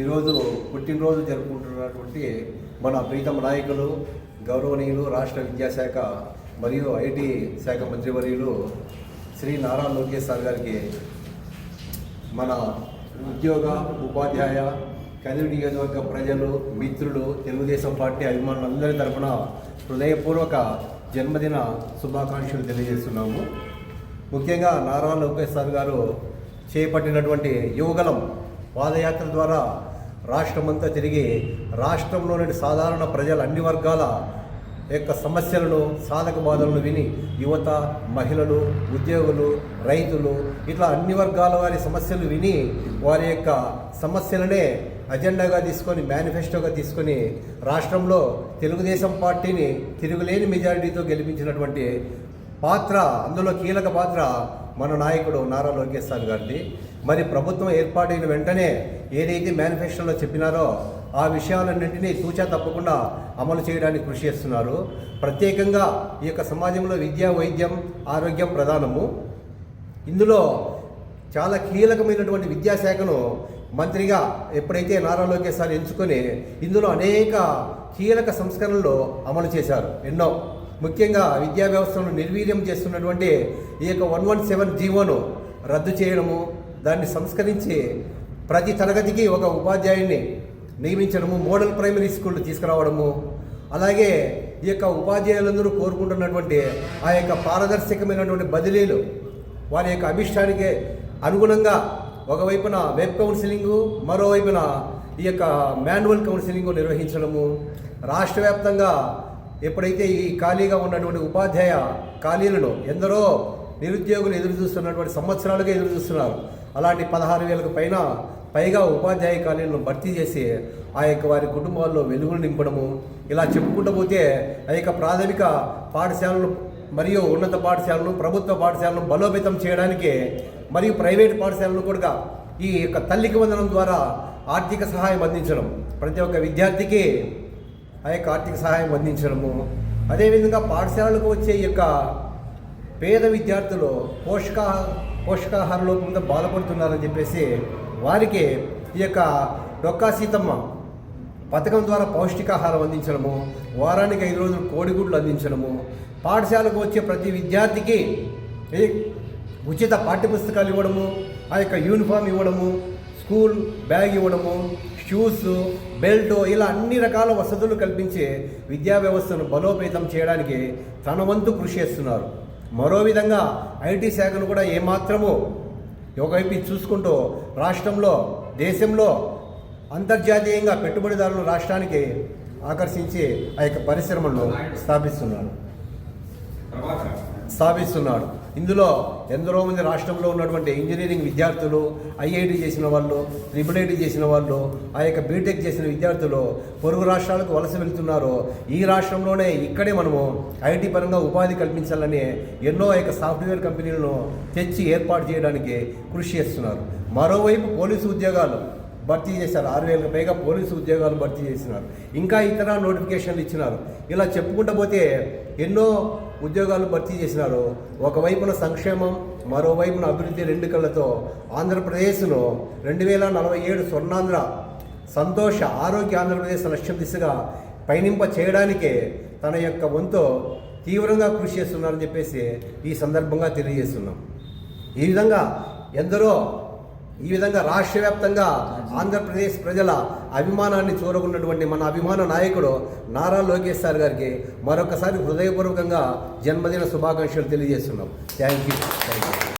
ఈరోజు పుట్టినరోజు జరుపుకుంటున్నటువంటి మన ప్రీతమ నాయకులు గౌరవనీయులు రాష్ట్ర విద్యాశాఖ మరియు ఐటీ శాఖ మంత్రివర్యులు శ్రీ నారా లోకేష్ సార్ గారికి మన ఉద్యోగ ఉపాధ్యాయ కదిరి నియోజకవర్గ ప్రజలు మిత్రులు తెలుగుదేశం పార్టీ అభిమానులందరి తరఫున హృదయపూర్వక జన్మదిన శుభాకాంక్షలు తెలియజేస్తున్నాము. ముఖ్యంగా నారా లోకేష్ సార్ గారు చేపట్టినటువంటి యువగలం పాదయాత్ర ద్వారా రాష్ట్రమంతా తిరిగి రాష్ట్రంలోని సాధారణ ప్రజల అన్ని వర్గాల యొక్క సమస్యలను సాధక బాధలను విని యువత మహిళలు ఉద్యోగులు రైతులు ఇట్లా అన్ని వర్గాల వారి సమస్యలు విని వారి యొక్క సమస్యలనే అజెండాగా తీసుకొని మేనిఫెస్టోగా తీసుకొని రాష్ట్రంలో తెలుగుదేశం పార్టీని తిరుగులేని మెజారిటీతో గెలిపించినటువంటి పాత్ర అందులో కీలక పాత్ర మన నాయకుడు నారా లోకేష్ సార్ గారిది. మరి ప్రభుత్వం ఏర్పాటైన వెంటనే ఏదైతే మేనిఫెస్టోలో చెప్పినారో ఆ విషయాలన్నింటినీ తూచా తప్పకుండా అమలు చేయడానికి కృషి చేస్తున్నారు. ప్రత్యేకంగా ఈ యొక్క సమాజంలో విద్య వైద్యం ఆరోగ్యం ప్రధానము. ఇందులో చాలా కీలకమైనటువంటి విద్యాశాఖను మంత్రిగా ఎప్పుడైతే నారా లోకేష్ సార్ ఎంచుకొని ఇందులో అనేక కీలక సంస్కరణలు అమలు చేశారు. ఎన్నో ముఖ్యంగా విద్యా వ్యవస్థను నిర్వీర్యం చేస్తున్నటువంటి ఈ యొక్క వన్ వన్ సెవెన్ జీవోను రద్దు చేయడము దాన్ని సంస్కరించి ప్రతి తరగతికి ఒక ఉపాధ్యాయుని నియమించడము మోడల్ ప్రైమరీ స్కూళ్ళు తీసుకురావడము అలాగే ఈ యొక్క ఉపాధ్యాయులందరూ కోరుకుంటున్నటువంటి ఆ యొక్క పారదర్శకమైనటువంటి బదిలీలు వారి యొక్క అభిష్టానికి అనుగుణంగా ఒకవైపున వెబ్ కౌన్సిలింగు మరోవైపున ఈ యొక్క మాన్యువల్ కౌన్సిలింగ్ నిర్వహించడము రాష్ట్ర వ్యాప్తంగా ఎప్పుడైతే ఈ ఖాళీగా ఉన్నటువంటి ఉపాధ్యాయ ఖాళీలను ఎందరో నిరుద్యోగులు ఎదురు చూస్తున్నటువంటి సంవత్సరాలుగా ఎదురు చూస్తున్నారు. అలాంటి పదహారు వేలకు పైన పైగా ఉపాధ్యాయ ఖాళీలను భర్తీ చేసి ఆ యొక్క వారి కుటుంబాల్లో వెలుగులు నింపడము ఇలా చెప్పుకుంటూ పోతే ఆ యొక్క ప్రాథమిక పాఠశాలలు మరియు ఉన్నత పాఠశాలను ప్రభుత్వ పాఠశాలను బలోపేతం చేయడానికి మరియు ప్రైవేట్ పాఠశాలను కూడా ఈ యొక్క తల్లికి వందనం ద్వారా ఆర్థిక సహాయం అందించడం. ప్రతి ఒక్క విద్యార్థికి ఆ యొక్క ఆర్థిక సహాయం అందించడము. అదేవిధంగా పాఠశాలలకు వచ్చే ఈ యొక్క పేద విద్యార్థులు పోషకా పోషకాహార లోపంతో బాధపడుతున్నారని చెప్పేసి వారికి ఈ యొక్క డొక్కా సీతమ్మ పథకం ద్వారా పౌష్టికాహారం అందించడము వారానికి ఐదు రోజులు కోడిగుడ్లు అందించడము పాఠశాలకు వచ్చే ప్రతి విద్యార్థికి ఉచిత పాఠ్యపుస్తకాలు ఇవ్వడము ఆ యొక్క యూనిఫామ్ ఇవ్వడము స్కూల్ బ్యాగ్ ఇవ్వడము షూస్ బెల్ట్ ఇలా అన్ని రకాల వసతులు కల్పించి విద్యా వ్యవస్థను బలోపేతం చేయడానికి తన వంతు కృషి చేస్తున్నారు. మరో విధంగా ఐటీ శాఖను కూడా ఏమాత్రము ఒకవైపు చూసుకుంటూ రాష్ట్రంలో దేశంలో అంతర్జాతీయంగా పెట్టుబడిదారులు రాష్ట్రానికి ఆకర్షించి ఆ యొక్క పరిశ్రమలను స్థాపిస్తున్నారు. స్థాపిస్తున్నాడు ఇందులో ఎందరో మంది రాష్ట్రంలో ఉన్నటువంటి ఇంజనీరింగ్ విద్యార్థులు ఐఐటి చేసిన వాళ్ళు ట్రిపుల్ ఐటీ చేసిన వాళ్ళు ఆ యొక్క బీటెక్ చేసిన విద్యార్థులు పొరుగు రాష్ట్రాలకు వలస వెళ్తున్నారు. ఈ రాష్ట్రంలోనే ఇక్కడే మనము ఐటీ పరంగా ఉపాధి కల్పించాలని ఎన్నో యొక్క సాఫ్ట్వేర్ కంపెనీలను తెచ్చి ఏర్పాటు చేయడానికి కృషి చేస్తున్నారు. మరోవైపు పోలీసు ఉద్యోగాలు. భర్తీ చేశారు. ఆరు వేలకు పైగా పోలీసు ఉద్యోగాలు భర్తీ చేసినారు. ఇంకా ఇతర నోటిఫికేషన్లు ఇచ్చినారు. ఇలా చెప్పుకుంటూ పోతే ఎన్నో ఉద్యోగాలు భర్తీ చేసినారు. ఒకవైపున సంక్షేమం మరోవైపున అభివృద్ధి రెండు కళ్ళతో ఆంధ్రప్రదేశ్ను రెండు వేల నలభై ఏడు స్వర్ణాంధ్ర సంతోష ఆరోగ్య ఆంధ్రప్రదేశ్ లక్ష్యం దిశగా పయనింప చేయడానికే తన యొక్క వంతు తీవ్రంగా కృషి చేస్తున్నారని చెప్పేసి ఈ సందర్భంగా తెలియజేస్తున్నాం. ఈ విధంగా ఎందరో ఈ విధంగా రాష్ట్ర వ్యాప్తంగా ఆంధ్రప్రదేశ్ ప్రజల అభిమానాన్ని చూరగొన్నటువంటి మన అభిమాన నాయకుడు నారా లోకేష్ సార్ గారికి మరొకసారి హృదయపూర్వకంగా జన్మదిన శుభాకాంక్షలు తెలియజేస్తున్నాం. Thank you. Thank you.